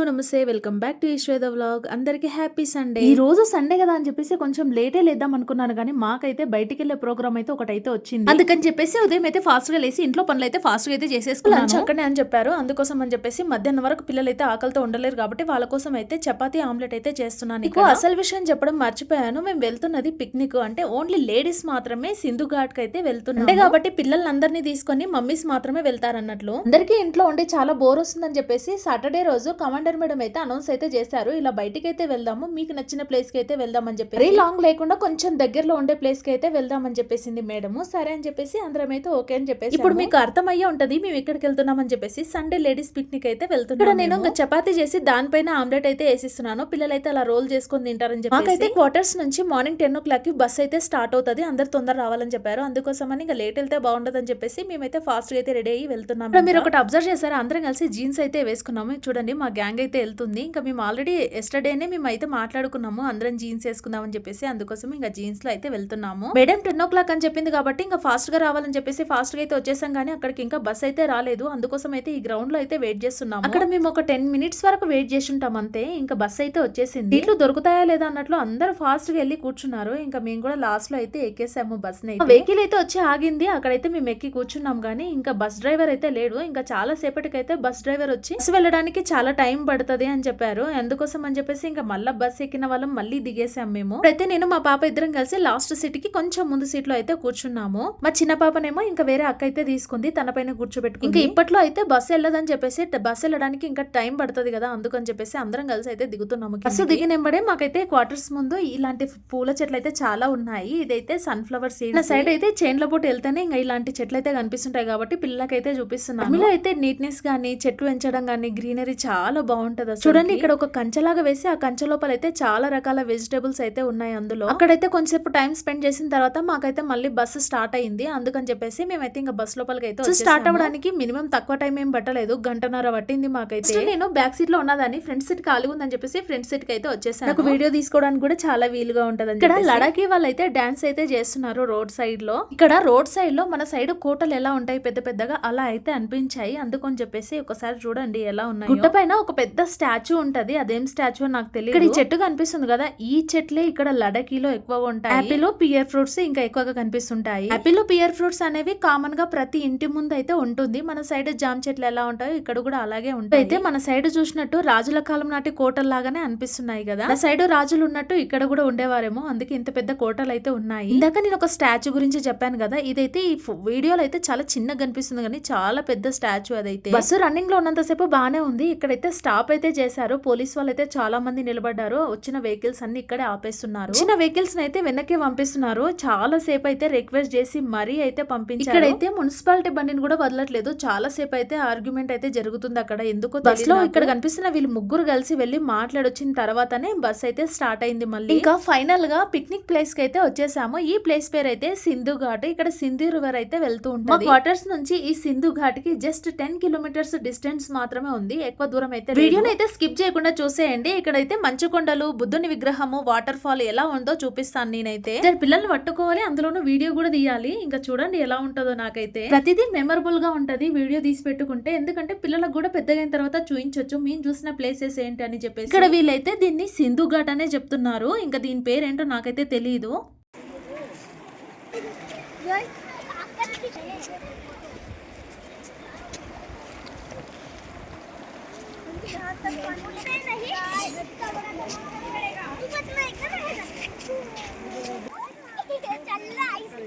Hello నమస్తే. Welcome back to Eshweda vlog. అందరికి happy Sunday. ఈ రోజు సండే కదా అని చెప్పేసి కొంచెం లేటే లేద్దాం అనుకున్నాను కానీ మాకైతే బయటికి వెళ్ళే ప్రోగ్రామ్ అయితే ఒకటైతే వచ్చింది. అందుకని చెప్పేసి ఉదయం అయితే ఫాస్ట్గా లేసి ఇంట్లో పనులు అయితే ఫాస్ట్గా అయితే చేసేసుకున్నాను. లంచ్ అక్కడనే అని చెప్పారు. అందుకోసం అని చెప్పేసి మధ్యాహ్నం వరకు పిల్లలు అయితే ఆకలితో ఉండలేరు కాబట్టి వాళ్ళ కోసం అయితే చపాతీ ఆమ్లెట్ అయితే చేస్తున్నాను నీకు అసలు విషయం చెప్పడం మర్చిపోయాను. మేము వెళ్తున్నది పిక్నిక్ అంటే ఓన్లీ లేడీస్ మాత్రమే సింధు ఘాట్కి అయితే వెళ్తున్నాం అంటే కాబట్టి పిల్లలందరినీ తీసుకొని మమ్మీస్ మాత్రమే వెళ్తారన్నట్లు. అందరికీ ఇంట్లో ఉండి చాలా బోర్ వస్తుందని చెప్పేసి సాటర్డే రోజు కమాండర్ మేడం అయితే అనౌన్స్ అయితే చేశారు. ఇలా బయటికి అయితే వెళ్దాము మీకు నచ్చిన ప్లేస్కి అయితే వెళ్దామని చెప్పి మరీ లాంగ్ లేకుండా కొంచెం దగ్గరలో ఉండే ప్లేస్కి అయితే వెళ్దామని చెప్పేసింది మేడం సరే అని చెప్పేసి అందరం అయితే ఓకే అని చెప్పేసి ఇప్పుడు మీకు అర్థమయ్యే ఉంటది మేము ఎక్కడికి వెళ్తున్నామని చెప్పేసి సండే లేడీస్ పిక్నిక్ అయితే వెళ్తున్నాం ఇక్కడ నేను ఇంకా చపాతీ చేసి దానిపైన ఆమ్లెట్ అయితే వేసిస్తున్నాను. పిల్లలైతే అలా రోల్ చేసుకొని తింటారని చెప్పి మాకైతే క్వార్టర్స్ నుంచి మార్నింగ్ టెన్ ఓ క్లాక్కి బస్ అయితే స్టార్ట్ అవుతుంది. అందరు తొందర రావాలని చెప్పారు. అందుకోసమని ఇంకా లేట్ వెళ్తే బాగుండదని చెప్పేసి మేమైతే ఫాస్ట్గా అయితే రెడీ అయ్యి వెళ్తున్నాం మీరు ఒకటి అబ్జర్వ్ చేశారా? అందరం కలిసి జీన్స్ అయితే వేసుకున్నాము. చూడండి మా గ్యాంగ్ అయితే వెళ్తుంది. ఇంకా మేము ఆల్రెడీ ఎస్టర్డేనే మేము అయితే మాట్లాడుకున్నాము. అందరం జీన్స్ వేసుకుందాం అని చెప్పేసి అందుకోసం ఇంకా జీన్స్లో అయితే వెళ్తున్నాము. మేడం టెన్ ఓ క్లాక్ అని చెప్పింది కాబట్టి ఇంకా ఫాస్ట్గా రావాలని చెప్పేసి ఫాస్ట్గా అయితే వచ్చేసాం కానీ అక్కడికి ఇంకా బస్ అయితే రాలేదు. అందుకోసం అయితే ఈ గ్రౌండ్లో అయితే వెయిట్ చేస్తున్నాము. అక్కడ మేము ఒక టెన్ మినిట్స్ వరకు వెయిట్ చేసి ఉంటాం అంతే. ఇంకా బస్ అయితే వచ్చేసింది. ఇట్లు దొరుకుతాయా లేదా అన్నట్లు అందరూ ఫాస్ట్గా వెళ్ళి కూర్చున్నారు. ఇంకా మేము కూడా లాస్ట్లో అయితే ఎక్కేసాము బస్ని వెహికల్ అయితే వచ్చి ఆగింది. అక్కడైతే మేము ఎక్కి కూర్చున్నాం కానీ ఇంకా బస్ డ్రైవర్ అయితే లేడు. ఇంకా చాలా సేపటికైతే బస్ డ్రైవర్ వచ్చి బస్ వెళ్ళడానికి చాలా టైం పడుతుంది అని చెప్పారు. అందుకోసం అని చెప్పేసి ఇంకా మళ్ళీ బస్ ఎక్కిన వాళ్ళం మళ్ళీ దిగేసాం మేము. అయితే నేను మా పాప ఇద్దరం కలిసి లాస్ట్ సీట్కి కొంచెం ముందు సీట్లో అయితే కూర్చున్నాము. మా చిన్న పాపనేమో ఇంకా వేరే అక్క అయితే తీసుకుంది తన పైన కూర్చోబెట్టుకుంది. ఇంకా ఇప్పట్లో అయితే బస్సు వెళ్ళదని చెప్పేసి బస్సు వెళ్ళడానికి ఇంకా టైం పడుతుంది కదా అందుకని చెప్పేసి అందరం కలిసి అయితే దిగుతున్నాము బస్సు దిగినెంబడే మాకైతే క్వార్టర్స్ ముందు ఇలాంటి పూల చెట్లు అయితే చాలా ఉన్నాయి. ఇదైతే సన్ఫ్లవర్ సీడ్ నా సైడ్ అయితే చైన్ల పోటీ వెళ్తేనే ఇంకా ఇలాంటి చెట్లు అయితే కనిపిస్తుంటాయి కాబట్టి పిల్లలకైతే చూపిస్తున్నాను. అయితే నీట్నెస్ గానీ చెట్లు పెంచడం గానీ గ్రీనరీ చాలా బాగుంటది చూడండి ఇక్కడ ఒక కంచెలాగా వేసి ఆ కంచె లోపల అయితే చాలా రకాల వెజిటేబుల్స్ అయితే ఉన్నాయి అందులో. అక్కడైతే కొంచెంసేపు టైం స్పెండ్ చేసిన తర్వాత మాకైతే మళ్ళీ బస్సు స్టార్ట్ అయింది అందుకని చెప్పేసి మేమైతే ఇంకా బస్ లోపలికి అయితే స్టార్ట్ అవ్వడానికి మినిమం తక్కువ టైం ఏం పట్టలేదు. గంటన్నర పట్టింది మాకైతే. నేను బ్యాక్ సీట్లో ఉన్నదాన్ని. ఫ్రంట్ సీట్ ఖాళీగా ఉందని చెప్పేసి ఫ్రంట్ సీట్కి అయితే వచ్చేసాను. నాకు వీడియో తీసుకోవడానికి కూడా చాలా వీలుగా ఉంటది ఇక్కడ లడాకి వాళ్ళు అయితే డాన్స్ అయితే చేస్తున్నారు రోడ్ సైడ్లో. ఇక్కడ రోడ్ సైడ్లో మన సైడ్ కోటలు ఎలా ఉంటాయి పెద్ద పెద్దగా అలా అయితే అనిపించాయి. అందుకని చెప్పేసి ఒకసారి చూడండి ఎలా ఉన్నాయి. గుట్ట పైన ఒక పెద్ద స్టాచ్యూ ఉంటది. అదేం స్టాచ్యూ నాకు తెలియదు ఇక్కడ ఈ చెట్టు కనిపిస్తుంది కదా ఈ చెట్లే ఇక్కడ లడకీలో ఎక్కువగా ఉంటాయి. యాపిల్ పియర్ ఫ్రూట్స్ ఇంకా ఎక్కువగా కనిపిస్తుంటాయి. యాపిల్ పియర్ ఫ్రూట్స్ అనేవి కామన్గా ప్రతి ఇంటి ముందు అయితే ఉంటుంది. మన సైడ్ జామ్ చెట్లు ఎలా ఉంటాయో ఇక్కడ కూడా అలాగే ఉంటాయి అయితే మన సైడ్ చూసినట్టు రాజుల కాలం నాటి కోటలు లాగానే అనిపిస్తున్నాయి కదా. మన సైడ్ రాజులు ఉన్నట్టు ఇక్కడ కూడా ఉండేవారేమో. అందుకే ఇంత పెద్ద కోటలు అయితే ఉన్నాయి. ఇందాక నేను ఒక స్టాచ్యూ గురించి చెప్పాను కదా ఇదైతే ఈ వీడియోలో అయితే చాలా చిన్నగా కనిపిస్తుంది కానీ చాలా పెద్ద స్టాచ్యూ అదైతే. బస్సు రన్నింగ్లో ఉన్నంతసేపు బానే ఉంది. ఇక్కడైతే స్టాప్ అయితే చేశారు. పోలీస్ వాళ్ళు అయితే చాలా మంది నిలబడ్డారు. వచ్చిన వెహికల్స్ అన్ని ఇక్కడే ఆపేస్తున్నారు. వచ్చిన వెహికల్స్ అయితే వెనక్కి పంపిస్తున్నారు. చాలా సేపు అయితే రిక్వెస్ట్ చేసి మరీ అయితే పంపించారు. ఇక్కడైతే మున్సిపాలిటీ బండిని కూడా వదలట్లేదు. చాలా సేపు అయితే ఆర్గ్యుమెంట్ అయితే జరుగుతుంది అక్కడ. ఎందుకో బస్లో ఇక్కడ కనిపిస్తున్న వీళ్ళు ముగ్గురు కలిసి వెళ్ళి మాట్లాడొచ్చిన తర్వాతనే బస్ అయితే స్టార్ట్ అయింది మళ్ళీ. ఇంకా ఫైనల్గా పిక్నిక్ ప్లేస్కి అయితే వచ్చేసాము. ఈ ప్లేస్ పేరు అయితే సింధు ఘాట్. ఇక్కడ సింధు రివర్ అయితే వెళ్తూ ఉంటుంది. క్వార్టర్స్ నుంచి ఈ సింధు ఘాట్కి జస్ట్ టెన్ కిలోమీటర్స్ డిస్టెన్స్ మాత్రమే ఉంది. ఎక్కువ దూరం అయితే వీడియోని అయితే స్కిప్ చేయకుండా చూసేయండి. ఇక్కడైతే మంచు కొండలు బుద్ధుని విగ్రహము వాటర్ ఫాల్ ఎలా ఉందో చూపిస్తాను నేనైతే. ఇద్దరు పిల్లల్ని పట్టుకోవాలి అందులోనూ వీడియో కూడా తీయాలి. ఇంకా చూడండి ఎలా ఉంటుందో నాకైతే. ప్రతిదీ మెమరబుల్గా ఉంటది వీడియో తీసి పెట్టుకుంటే. ఎందుకంటే పిల్లలకు కూడా పెద్దగా అయిన తర్వాత చూపించొచ్చు మేము చూసిన ప్లేసెస్ ఏంటి అని చెప్పేసి. ఇక్కడ వీళ్ళైతే దీన్ని సింధు ఘాట్ అనే చెప్తున్నారు. ఇంకా దీని పేరేంటో నాకైతే తెలియదు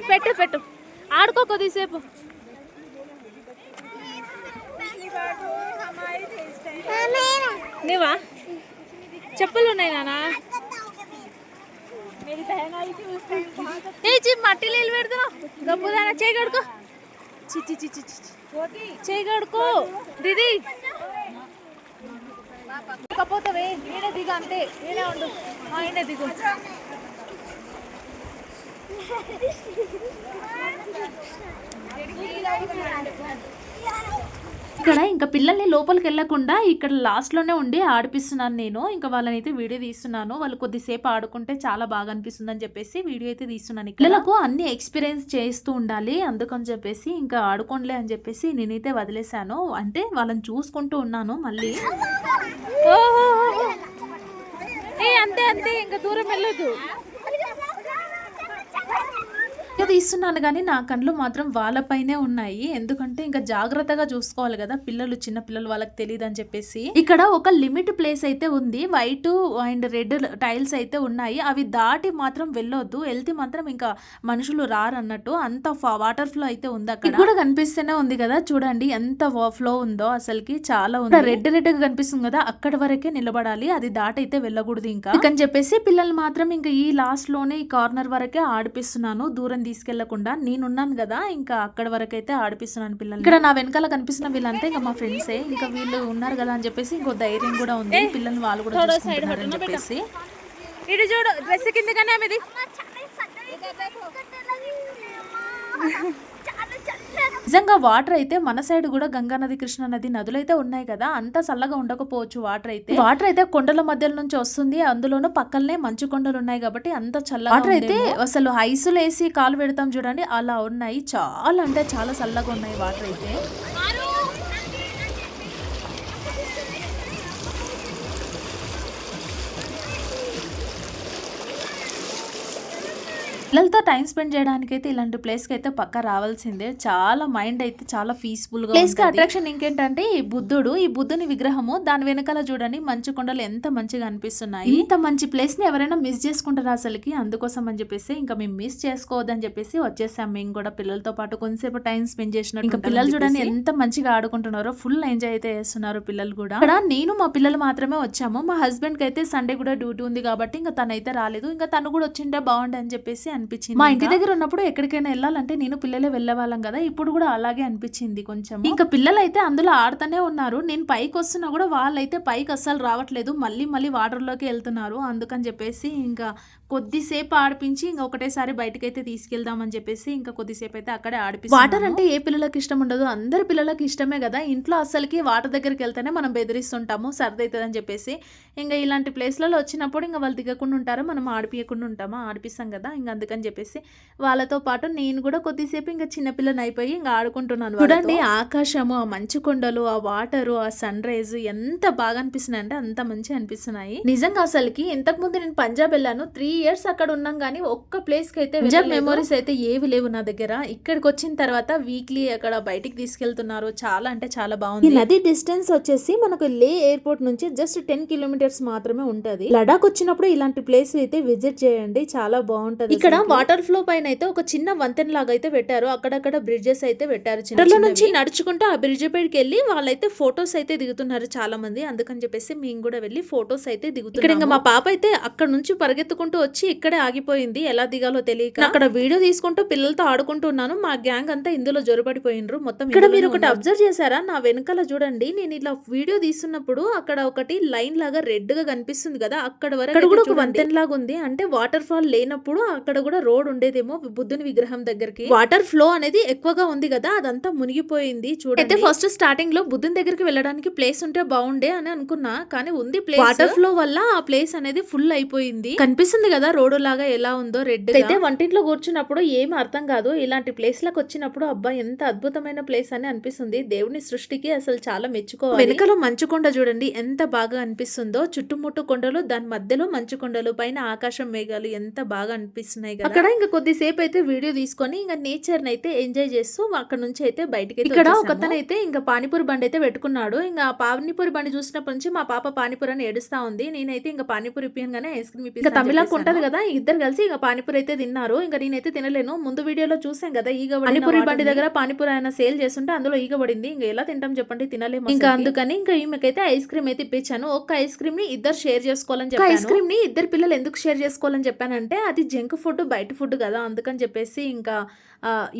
పెట్టు పెట్టు. ఆడుకో కొద్దిసేపు నీవా? చెప్పులు ఉన్నాయి నానా? మట్టి నీళ్ళు పెడుతున్నావు గబ్బుదానా చేయి కడుకో. చి చి చి చి చి చి. చేయి కడుకో. దీది. కపోతావే నేనే దిగు అంతే నేనే ఉండు. ఆ, ఈయనే దిగు. ఇక్కడ ఇంకా పిల్లల్ని లోపలికి వెళ్ళకుండా ఇక్కడ లాస్ట్లోనే ఉండి ఆడిపిస్తున్నాను నేను. ఇంకా వాళ్ళని అయితే వీడియో తీస్తున్నాను. వాళ్ళు కొద్దిసేపు ఆడుకుంటే చాలా బాగా అనిపిస్తుంది అని చెప్పేసి వీడియో అయితే తీస్తున్నాను ఇక్కడ. పిల్లలకు అన్ని ఎక్స్పీరియన్స్ చేస్తూ ఉండాలి అందుకని చెప్పేసి ఇంకా ఆడుకోండిలే అని చెప్పేసి నేనైతే వదిలేశాను. అంటే వాళ్ళని చూసుకుంటూ ఉన్నాను మళ్ళీ. ఏ అంతే అంతే. ఇంకా దూరం వెళ్ళదు తీస్తున్నాను కానీ నా కళ్ళు మాత్రం వాళ్ళపైనే ఉన్నాయి. ఎందుకంటే ఇంకా జాగ్రత్తగా చూసుకోవాలి కదా పిల్లలు చిన్న పిల్లలు వాళ్ళకి తెలియదు అని చెప్పేసి. ఇక్కడ ఒక లిమిట్ ప్లేస్ అయితే ఉంది. వైట్ అండ్ రెడ్ టైల్స్ అయితే ఉన్నాయి. అవి దాటి మాత్రం వెళ్ళొద్దు. వెళ్తే మాత్రం ఇంకా మనుషులు రారు అన్నట్టు అంత వాటర్ ఫ్లో అయితే ఉంది అక్కడ. కూడా కనిపిస్తూనే ఉంది కదా. చూడండి ఎంత ఫ్లో ఉందో అసలుకి చాలా ఉంది. రెడ్ రెడ్గా కనిపిస్తుంది కదా. అక్కడ వరకే నిలబడాలి. అది దాటైతే వెళ్ళకూడదు ఇంకా. అని చెప్పేసి పిల్లలు మాత్రం ఇంకా ఈ లాస్ట్లోనే ఈ కార్నర్ వరకే ఆడిపిస్తున్నాను. దూరం తీసుకెళ్ళకుండా నేనున్నాను కదా ఇంకా అక్కడ వరకు అయితే ఆడిపిస్తున్నాను పిల్లలు ఇక్కడ నా వెనకాల కనిపిస్తున్న వీళ్ళంటే ఇంకా మా ఫ్రెండ్సే ఇంకా వీళ్ళు ఉన్నారు కదా అని చెప్పేసి ఇంకో ధైర్యం కూడా ఉంది. పిల్లల్ని వాళ్ళు కూడా చూసుకుంటున్నారు అని చెప్పేసి. ఇటు చూడు డ్రెస్ కిందగానే ఆమెది. నిజంగా వాటర్ అయితే మన సైడ్ కూడా గంగా నది కృష్ణ నది నదులు అయితే ఉన్నాయి కదా అంత చల్లగా ఉండకపోవచ్చు వాటర్ అయితే. వాటర్ అయితే కొండల మధ్యలో నుంచి వస్తుంది అందులోనూ పక్కనే మంచు కొండలు ఉన్నాయి కాబట్టి అంత చల్లగా వాటర్ అయితే అసలు ఐసులు వేసి కాలు పెడతాం చూడండి అలా ఉన్నాయి. చాలా అంటే చాలా చల్లగా ఉన్నాయి వాటర్ అయితే. పిల్లలతో టైం స్పెండ్ చేయడానికి అయితే ఇలాంటి ప్లేస్కి అయితే పక్క రావాల్సిందే. చాలా మైండ్ అయితే చాలా పీస్ఫుల్గా ప్లేస్కి అట్రాక్షన్ ఇంకేంటంటే ఈ బుద్ధుడు ఈ బుద్ధుని విగ్రహము దాని వెనకాల చూడండి మంచు కొండలు ఎంత మంచిగా అనిపిస్తున్నాయి. ఇంత మంచి ప్లేస్ని ఎవరైనా మిస్ చేసుకుంటారు అసలుకి? అందుకోసం అని చెప్పేసి ఇంకా మేము మిస్ చేసుకోవద్దని చెప్పేసి వచ్చేసాం మేము కూడా పిల్లలతో పాటు కొంతసేపు టైం స్పెండ్ చేసినట్టు ఇంకా పిల్లలు చూడండి ఎంత మంచిగా ఆడుకుంటున్నారో ఫుల్ ఎంజాయ్ అయితే చేస్తున్నారు పిల్లలు కూడా. ఇక్కడ నేను మా పిల్లలు మాత్రమే వచ్చాము. మా హస్బెండ్కి అయితే సండే కూడా డ్యూటీ ఉంది కాబట్టి ఇంకా తనైతే రాలేదు. ఇంకా తను కూడా వచ్చింటే బాగుండే అని చెప్పేసి అనిపించింది మా ఇంటి దగ్గర ఉన్నప్పుడు ఎక్కడికైనా వెళ్ళాలంటే నేను పిల్లలే వెళ్ళేవాళ్ళం కదా ఇప్పుడు కూడా అలాగే అనిపించింది కొంచెం. ఇంకా పిల్లలు అయితే అందులో ఆడుతూనే ఉన్నారు. నేను పైకి వస్తున్నా కూడా వాళ్ళైతే పైకి అస్సలు రావట్లేదు. మళ్ళీ మళ్ళీ వాటర్లోకి వెళ్తున్నారు. అందుకని చెప్పేసి ఇంకా కొద్దిసేపు ఆడిపించి ఇంకా ఒకటేసారి బయటకి అయితే తీసుకెళ్దామని చెప్పేసి ఇంకా కొద్దిసేపు అయితే అక్కడే ఆడిపి వాటర్ అంటే ఏ పిల్లలకి ఇష్టం ఉండదు. అందరి పిల్లలకి ఇష్టమే కదా. ఇంట్లో అసలుకి వాటర్ దగ్గరికి వెళ్తేనే మనం బెదిరిస్తుంటాము. సర్ది అవుతుందని చెప్పేసి ఇంకా ఇలాంటి ప్లేస్లలో వచ్చినప్పుడు ఇంకా వాళ్ళు దిగకుండా ఉంటారు? మనం ఆడిపియకుండా ఉంటామా? ఆడిపిస్తాం కదా. ఇంకా అందుకని చెప్పేసి వాళ్ళతో పాటు నేను కూడా కొద్దిసేపు ఇంకా చిన్నపిల్లని అయిపోయి ఇంకా ఆడుకుంటున్నాను చూడండి ఆకాశము ఆ మంచు కొండలు ఆ వాటరు ఆ సన్ రైజ్ ఎంత బాగా అనిపిస్తున్నాయి అంటే అంత మంచిగా అనిపిస్తున్నాయి. నిజంగా అసలుకి ఇంతకు ముందు నేను పంజాబ్ వెళ్ళాను. త్రీ ఇయర్స్ అక్కడ ఉన్నాం కానీ ఒక్క ప్లేస్కి అయితే పంజాబ్ మెమోరీస్ అయితే ఏవి లేవు నా దగ్గర. ఇక్కడికి వచ్చిన తర్వాత వీక్లీ అక్కడ బయటికి తీసుకెళ్తున్నారు. చాలా అంటే చాలా బాగుంది. ఈ నది డిస్టెన్స్ వచ్చేసి మనకు లే ఎయిర్పోర్ట్ నుంచి జస్ట్ టెన్ కిలోమీటర్స్ మాత్రమే ఉంటది. లడాక్ వచ్చినప్పుడు ఇలాంటి ప్లేస్ అయితే విజిట్ చేయండి. చాలా బాగుంటది ఇక్కడ వాటర్ ఫ్లో పైన అయితే ఒక చిన్న వంతెన లాగా అయితే పెట్టారు. అక్కడక్కడ బ్రిడ్జెస్ అయితే పెట్టారు చిన్న నుంచి నడుచుకుంటూ ఆ బ్రిడ్జ్ పైకి వెళ్ళి వాళ్ళైతే ఫొటోస్ అయితే దిగుతున్నారు చాలా మంది అందుకని చెప్పేసి మేము కూడా వెళ్ళి ఫొటోస్ అయితే దిగుతున్నాం ఇక్కడ ఇంకా మా పాప అయితే అక్కడ నుంచి పరిగెత్తుకుంటూ వచ్చి ఇక్కడే ఆగిపోయింది. ఎలా దిగాలో తెలియక. అక్కడ వీడియో తీసుకుంటూ పిల్లలతో ఆడుకుంటున్నాను మా గ్యాంగ్ అంతా ఇందులో జొరబడిపోయినరు మొత్తం ఇక్కడ మీరు ఒకటి అబ్జర్వ్ చేశారా? నా వెనకాల చూడండి. నేను ఇలా వీడియో తీస్తున్నప్పుడు అక్కడ ఒకటి లైన్ లాగా రెడ్గా కనిపిస్తుంది కదా. అక్కడ వరకు కూడా ఒక వంతెన లాగా ఉంది. అంటే వాటర్ ఫాల్ లేనప్పుడు అక్కడ కూడా రోడ్ ఉండేదేమో బుద్ధుని విగ్రహం దగ్గరికి. వాటర్ ఫ్లో అనేది ఎక్కువగా ఉంది కదా అదంతా మునిగిపోయింది చూడండి. అయితే ఫస్ట్ స్టార్టింగ్లో బుద్ధుని దగ్గరికి వెళ్ళడానికి ప్లేస్ ఉంటే బాగుండే అని అనుకున్నా కానీ ఉంది ప్లేస్. వాటర్ ఫ్లో వల్ల ఆ ప్లేస్ అనేది ఫుల్ అయిపోయింది. కనిపిస్తుంది కదా రోడ్డు లాగా ఎలా ఉందో రెడ్ అయితే వంటింట్లో కూర్చున్నప్పుడు ఏమి అర్థం కాదు. ఇలాంటి ప్లేస్లకు వచ్చినప్పుడు అబ్బా ఎంత అద్భుతమైన ప్లేస్ అని అనిపిస్తుంది. దేవుని సృష్టికి అసలు చాలా మెచ్చుకోవాలి. వెనుకలో మంచు కొండ చూడండి ఎంత బాగా అనిపిస్తుందో. చుట్టుముట్టు కొండలు దాని మధ్యలో మంచు కొండలు పైన ఆకాశం మేఘాలు ఎంత బాగా అనిపిస్తున్నాయి. కదా. అక్కడ ఇంకా కొద్దిసేపు అయితే వీడియో తీసుకొని ఇంకా నేచర్ అయితే ఎంజాయ్ చేస్తూ అక్కడ నుంచి అయితే బయటికి ఇక్కడ ఒకతను అయితే ఇంకా పానీపూరి బండి అయితే పెట్టుకున్నాడు. ఇంకా ఆ పానీపూరి బండి చూసినప్పటి నుంచి మా పాప పానీపూరి అని ఏడుస్తా ఉంది. నేనైతే ఇంకా పానీపూరి ఇప్పియగానే ఐస్ క్రీమ్ ఇప్పి ఇంకా తమిళకు ఉంటది కదా ఇద్దరు కలిసి ఇంకా పానీపూరి అయితే తిన్నారు. ఇంకా నేనైతే తినలేను. ముందు వీడియోలో చూసాం కదా ఈగ పానీపూరి బండి దగ్గర పానీపూరి ఆయన సేల్ చేస్తుంటే అందులో ఈగ పడింది. ఇంకా ఎలా తింటాం చెప్పండి తినలేము ఇంకా అందుకని ఇంకా ఈమెకైతే ఐస్ క్రీమ్ అయితే ఇప్పించాను. ఒక్క ఐస్ క్రీమ్ని ఇద్దరు షేర్ చేసుకోవాలని చెప్పాను. ఐస్ క్రీమ్ని ఇద్దరు పిల్లలు ఎందుకు షేర్ చేసుకోవాలని చెప్పానంటే అది జంక్ ఫుడ్ బయట ఫుడ్ కదా అందుకని చెప్పేసి ఇంకా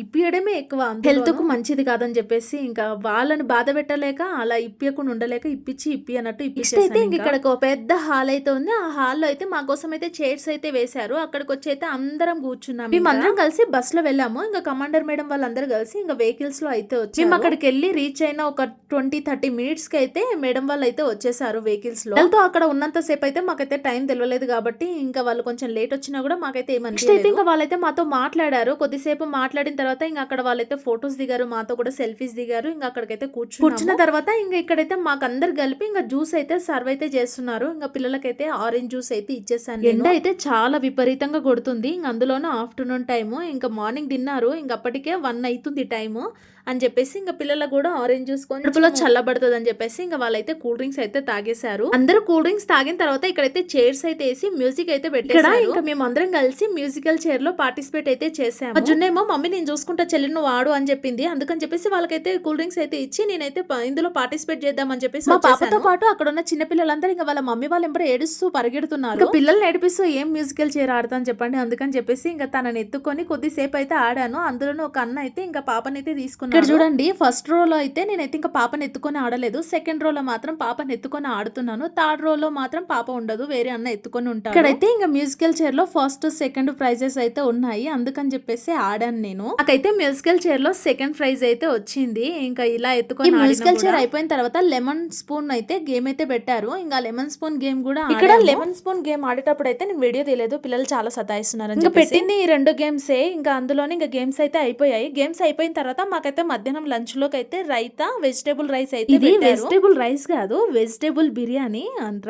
ఇప్పియడమే ఎక్కువ హెల్త్కు మంచిది కాదని చెప్పేసి ఇంకా వాళ్ళని బాధ పెట్టలేక అలా ఇప్పియకుండా ఉండలేక ఇప్పించి ఇప్పి అన్నట్టు ఇప్పించి అయితే ఇంక ఇక్కడ ఒక పెద్ద హాల్ అయితే ఉంది. ఆ హాల్లో అయితే మా కోసం అయితే చైర్స్ అయితే వేశారు. అక్కడికి వచ్చి అయితే అందరం కూర్చున్నాం మేము అందరం కలిసి బస్లో వెళ్ళాము. ఇంకా కమాండర్ మేడం వాళ్ళందరూ కలిసి ఇంకా వెహికల్స్లో అయితే వచ్చి మేము అక్కడికి వెళ్ళి రీచ్ అయిన ఒక ట్వంటీ థర్టీ మినిట్స్కి అయితే మేడం వాళ్ళు అయితే వచ్చేసారు వెహికల్స్లో వాళ్ళతో అక్కడ ఉన్నంత సేపు అయితే మాకైతే టైం తెలియలేదు కాబట్టి ఇంకా వాళ్ళు కొంచెం లేట్ వచ్చినా కూడా మాకైతే ఏమని అయితే ఇంకా వాళ్ళైతే మాతో మాట్లాడారు. కొద్దిసేపు మాట్లాడిన తర్వాత ఇంకా అక్కడ వాళ్ళైతే ఫొటోస్ దిగారు. మాతో కూడా సెల్ఫీస్ దిగారు. ఇంకా అక్కడికైతే కూర్చు కూర్చున్న తర్వాత ఇంకా ఇక్కడైతే మాకు అందరు కలిపి ఇంకా జ్యూస్ అయితే సర్వ్ అయితే చేస్తున్నారు. ఇంకా పిల్లలకైతే ఆరెంజ్ జ్యూస్ అయితే ఇచ్చేసాను ఎండ అయితే చాలా విపరీతంగా కొడుతుంది. ఇంక అందులోనూ ఆఫ్టర్నూన్ టైము ఇంకా మార్నింగ్ తిన్నారు. ఇంక అప్పటికే వన్ అవుతుంది టైము అని చెప్పేసి ఇంకా పిల్లలకు కూడా ఆరెంజ్ జ్యూస్ కొంచెంలో చల్లబడుతుంది అని చెప్పేసి ఇంకా వాళ్ళైతే కూల్ డ్రింక్స్ అయితే తాగేశారు. అందరూ కూల్ డ్రింక్స్ తాగిన తర్వాత ఇక్కడైతే చైర్స్ అయితే వేసి మ్యూజిక్ అయితే పెట్టారు ఇంకా మేము అందరం కలిసి మ్యూజికల్ చైర్లో పార్టిసిపేట్ అయితే చేసాము జున్నేమో మమ్మీ నేను చూసుకుంటా చెల్లి నువ్వు ఆడు అని చెప్పింది. అందుకని చెప్పేసి వాళ్ళకైతే కూల్ డ్రింక్స్ అయితే ఇచ్చి నేనైతే ఇందులో పార్టిసిపేట్ చేద్దామని చెప్పేసి మా పాపతో పాటు అక్కడ ఉన్న చిన్న పిల్లలందరూ ఇంకా వాళ్ళ మమ్మీ వాళ్ళు ఎంబడి ఏడుస్తూ పరిగెడుతున్నారు. ఇంకా పిల్లలు నేర్పిస్తూ ఏం మ్యూజికల్ చైర్ ఆడతాను చెప్పండి. అందుకని చెప్పేసి ఇంకా తనని ఎత్తుకొని కొద్దిసేపు అయితే ఆడాను. అందులోనూ ఒక అన్న అయితే ఇంకా పాపని అయితే తీసుకున్నాడు. ఇక్కడ చూడండి ఫస్ట్ రోలో అయితే నేనైతే ఇంకా పాపని ఎత్తుకొని ఆడలేదు. సెకండ్ రోలో మాత్రం పాపని ఎత్తుకొని ఆడుతున్నాను. థర్డ్ రోలో మాత్రం పాప ఉండదు. వేరే అన్న ఎత్తుకొని ఉంటాడు. ఇక్కడైతే ఇంకా మ్యూజికల్ చైర్లో ఫస్ట్ సెకండ్ ప్రైజెస్ అయితే ఉన్నాయి. అందుకని చెప్పేసి ఆడాను నేను. నాకైతే మ్యూజికల్ చైర్లో సెకండ్ ప్రైజ్ అయితే వచ్చింది. ఇంకా ఇలా ఎత్తుకొని మ్యూజికల్ చైర్ అయిపోయిన తర్వాత లెమన్ స్పూన్ అయితే గేమ్ అయితే పెట్టారు. ఇంకా లెమన్ స్పూన్ గేమ్ కూడా ఇక్కడ లెమన్ స్పూన్ గేమ్ ఆడేటప్పుడు అయితే నేను వీడియో తీయలేదు. పిల్లలు చాలా సతాయిస్తున్నారు ఇంకా పెట్టింది ఈ రెండు గేమ్సే ఇంకా అందులోనే ఇంకా గేమ్స్ అయితే అయిపోయాయి. గేమ్స్ అయిపోయిన తర్వాత మాకైతే మధ్యాహ్నం లంచ్లోకి అయితే రైతా వెజిటేబుల్ రైస్ అయితే ఇది వెజిటేబుల్ రైస్ కాదు వెజిటేబుల్ బిర్యానీ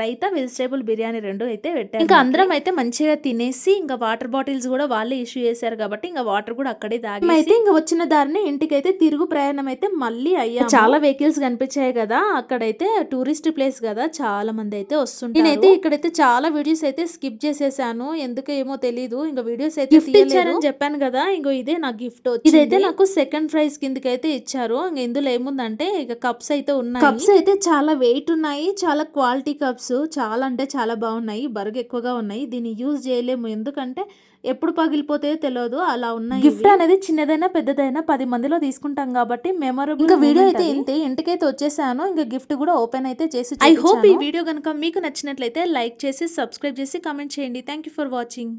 రైతా వెజిటేబుల్ బిర్యానీ రెండు అయితే పెట్టారు ఇంకా అందరం అయితే మంచిగా తినేసి ఇంకా వాటర్ బాటిల్స్ కూడా వాళ్ళే ఇష్యూ చేశారు కాబట్టి ఇంకా వాటర్ కూడా అక్కడే తాగి అయితే ఇంకా వచ్చిన దారిని ఇంటికి అయితే తిరుగు ప్రయాణం అయితే మళ్ళీ అయ్యా చాలా వెహికల్స్ కనిపించాయి కదా అక్కడైతే టూరిస్ట్ ప్లేస్ కదా చాలా మంది అయితే వస్తుంటారు. నేనైతే ఇక్కడైతే చాలా వీడియోస్ అయితే స్కిప్ చేసేసాను ఎందుకు ఏమో తెలీదు ఇంకా వీడియోస్ అయితే గిఫ్ట్ ఇచ్చారని చెప్పాను కదా ఇంకో ఇదే నా గిఫ్ట్ ఇదైతే నాకు సెకండ్ ప్రైజ్ కిందకి అయితే ఇచ్చారు ఇంక ఇందులో ఏముందంటే ఇక కప్స్ అయితే ఉన్నాయి. కప్స్ అయితే చాలా వెయిట్ ఉన్నాయి చాలా క్వాలిటీ కప్స్ చాలా అంటే చాలా బాగున్నాయి బరుగు ఎక్కువగా ఉన్నాయి దీన్ని యూజ్ చేయలేము. ఎందుకంటే ఎప్పుడు పగిలిపోతాయో తెలియదు అలా ఉన్నాయి గిఫ్ట్ అనేది చిన్నదైనా పెద్దదైనా పది మందిలో తీసుకుంటాం కాబట్టి మెమరబుల్ ఇంకా వీడియో అయితే ఇంతే ఇంటికైతే వచ్చేసాను ఇంకా గిఫ్ట్ కూడా ఓపెన్ అయితే చేసి ఐ హోప్ ఈ వీడియో కనుక మీకు నచ్చినట్లయితే లైక్ చేసి సబ్స్క్రైబ్ చేసి కామెంట్ చేయండి. Thank you for watching